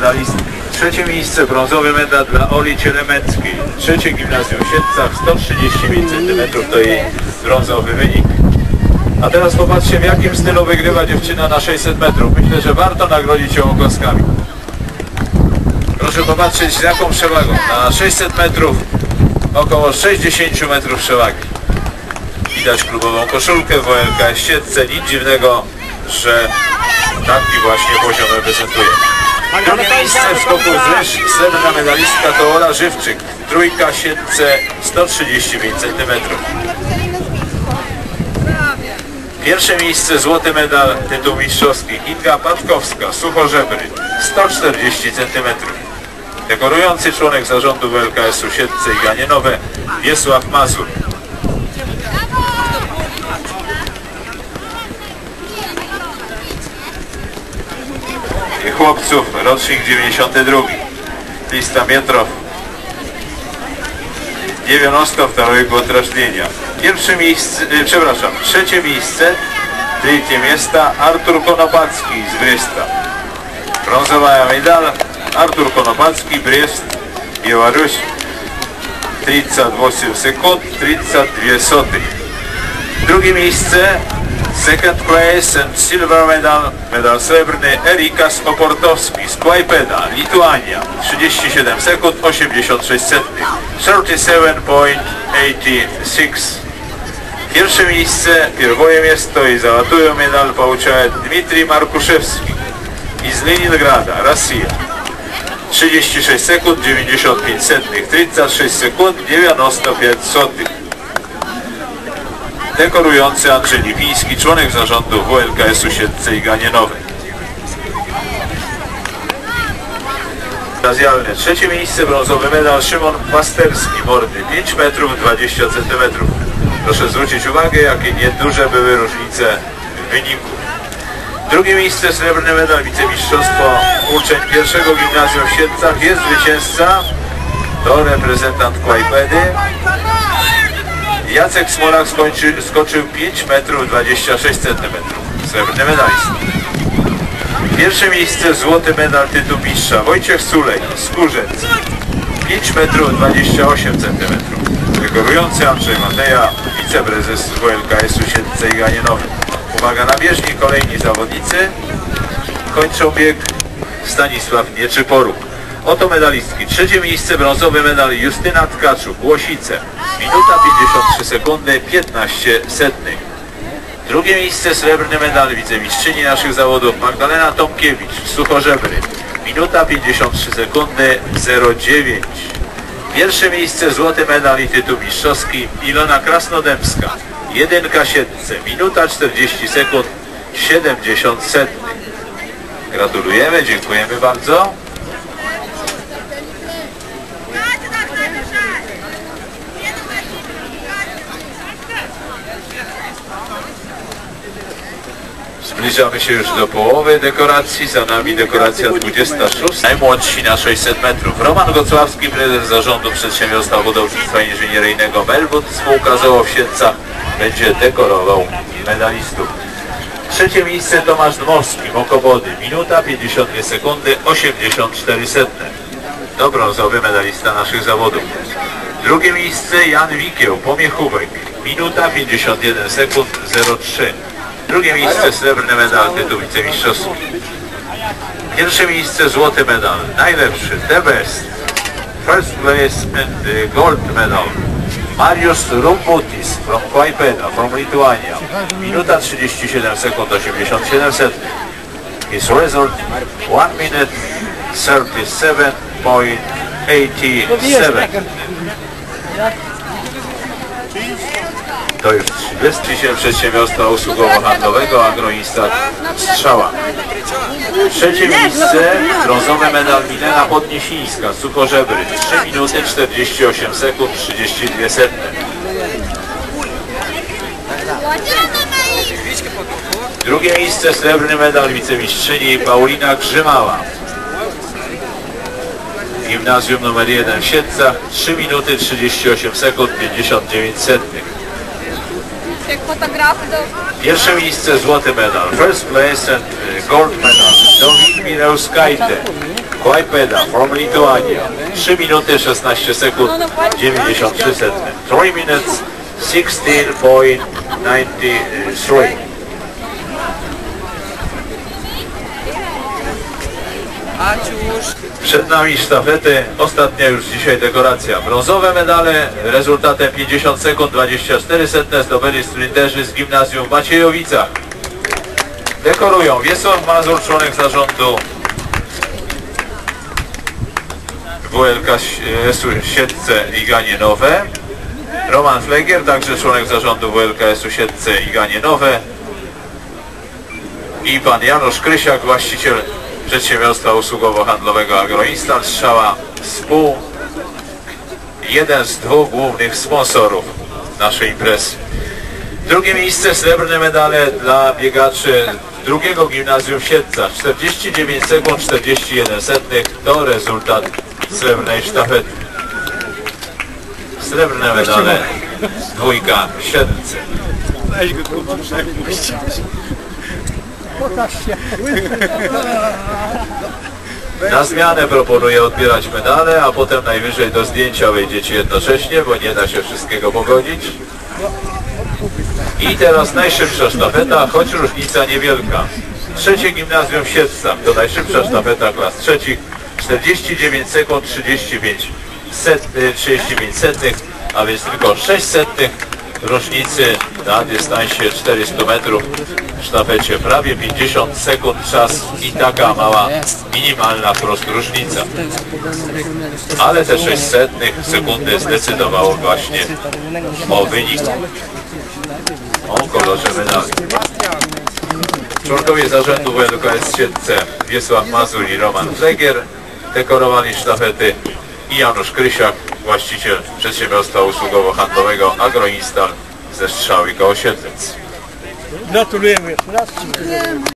medalistki. Trzecie miejsce, brązowy medal dla Oli Cielemeckiej. Trzecie gimnazjum w Siedlcach, 135 cm to jej brązowy wynik. A teraz popatrzcie w jakim stylu wygrywa dziewczyna na 600 metrów. Myślę, że warto nagrodzić ją oklaskami. Proszę popatrzeć z jaką przewagą. Na 600 metrów około 60 metrów przewagi. Widać klubową koszulkę w OLK Siedlce. Nic dziwnego, że taki właśnie poziom reprezentuje. Drugie miejsce w skoku z srebrna medalistka to Ola Żywczyk. Trójka Siedlce 135 cm. Pierwsze miejsce złoty medal tytuł mistrzowski Inga Patkowska, Suchożebry 140 cm. Dekorujący członek zarządu WLKS-u Siedlce i Ganienowe Wiesław Mazur. chłopców, rocznik 92. Lista metrów. 92 год рождения. Pierwsze miejsce, e, przepraszam, trzecie miejsce, третье место Artur Konopacki z Bresta. Brązowa medal Artur Konopacki, Brest, Białoruś. 38 sekund, 32 sotych. Drugie miejsce, second place and silver medal, medal srebrny Erikas Oportowski z Kłajpeda, Lituania. 37 sekund, 86 setnych. 37.86. Pierwsze miejsce, первое место и золотую медаль получает Дмитрий Маркушевский из Ленинграда, Россия. 36 sekund, 95 setnych, 36 sekund, 95 sotych. Dekorujący Andrzej Lipiński, członek zarządu WLKS-u Siedlce i Ganienowej. Trzecie miejsce, brązowy medal Szymon Pasterski, Mordy, 5 metrów 20 centymetrów. Proszę zwrócić uwagę, jakie nieduże były różnice w wyniku. Drugie miejsce, srebrny medal, wicemistrzostwo uczeń pierwszego gimnazjum w Siedlcach. Jest zwycięzca, to reprezentant Kłajpedy. Jacek Smolak skończy, skoczył 5 metrów 26 centymetrów. Srebrny medalista. Pierwsze miejsce, złoty medal, tytuł mistrza Wojciech Sulej, Skórzec. 5 metrów 28 centymetrów. Dekorujący Andrzej Mateja, wiceprezes WLKS-u Siedlce i Ganienowy. Uwaga na bieżni, kolejni zawodnicy. Kończą bieg Stanisław Nieczyporuk. Oto medalistki. Trzecie miejsce, brązowy medal Justyna Tkaczuk, Łosice. Minuta 53 sekundy, 15 setnych. Drugie miejsce, srebrny medal wicemistrzyni naszych zawodów Magdalena Tomkiewicz, Suchożebry. Minuta 53 sekundy, 09. Pierwsze miejsce, złoty medal i tytuł mistrzowski Ilona Krasnodębska. Jedynka Siedlce, minuta 40 sekund, 70 setnych. Gratulujemy, dziękujemy bardzo. Zbliżamy się już do połowy dekoracji, za nami dekoracja 26. Najmłodsi na 600 metrów. Roman Gocławski, prezes zarządu przedsiębiorstwa budownictwa inżynieryjnego Melwood, spółka Siedlcach, będzie dekorował medalistów. Trzecie miejsce Tomasz Dmowski, Mokowody, minuta 52 sekundy, 84 setne. To brązowy medalista naszych zawodów. Drugie miejsce Jan Wikieł, Pomiechówek, minuta 51 sekund, 03. Drugie miejsce srebrny medal, tytuł wicemistrzowski. Pierwsze miejsce złoty medal, najlepszy, the best. First place and gold medal. Mariusz Rumputis from Klaipeda, from Lithuania. Minuta 37 sekund 87 setnych. His result 1 minute 37.87. To już 30 się przedsiębiorstwa usługowo-handlowego Agroinstat Strzała. Trzecie miejsce, brązowy medal Milena Podniesińska, Suchożebry, 3 minuty 48 sekund 32 setne. Drugie miejsce, srebrny medal wicemistrzyni Paulina Grzymała. Gimnazjum numer 1 w Siedlcach, 3 minuty 38 sekund 59 setnych. Pierwsze miejsce, złoty medal. First place and uh, gold medal. Dawid Mileuskajte. Klaipeda from Lithuania. 3 minuty 16 sekund 93 setne. 3 minutes 16.93. Przed nami sztafety, ostatnia już dzisiaj dekoracja. Brązowe medale rezultatem 50 sekund 24 setne zdobyli sprinterzy z gimnazjum w Maciejowicach. Dekorują Wiesław Mazur, członek zarządu WLK S-u Siedlce i Ganie Nowe. Roman Flegier, także członek zarządu WLKS-u Siedlce i Ganie Nowe. I pan Janusz Krysiak, właściciel przedsiębiorstwa usługowo-handlowego Agroinstal Strzała Spół. Jeden z dwóch głównych sponsorów naszej imprezy. Drugie miejsce, srebrne medale dla biegaczy drugiego gimnazjum w Siedlcach. 49 sekund 41 setnych to rezultat srebrnej sztafety. Srebrne medale dwójka Siedlce. Kurwa, przepuść. Na zmianę proponuję odbierać medale, a potem najwyżej do zdjęcia wejdziecie jednocześnie, bo nie da się wszystkiego pogodzić. I teraz najszybsza sztafeta, choć różnica niewielka. Trzecie gimnazjum w Siedlcach to najszybsza sztafeta klas trzecich. 49 sekund 35 set, y, 35 setnych, a więc tylko 6 setnych różnicy na dystansie 400 metrów w sztafecie. Prawie 50 sekund czas i taka mała, minimalna wprost różnica. Ale te 6 setnych sekundy zdecydowało właśnie o wyniku. O kolorze medali. Członkowie zarządu WLKS Siedlce Wiesław Mazur i Roman Flegier dekorowali sztafety i Janusz Krysiak, właściciel przedsiębiorstwa usługowo-handlowego Agroinstal ze Strzały koło Siedlec. Gratulujemy jeszcze raz.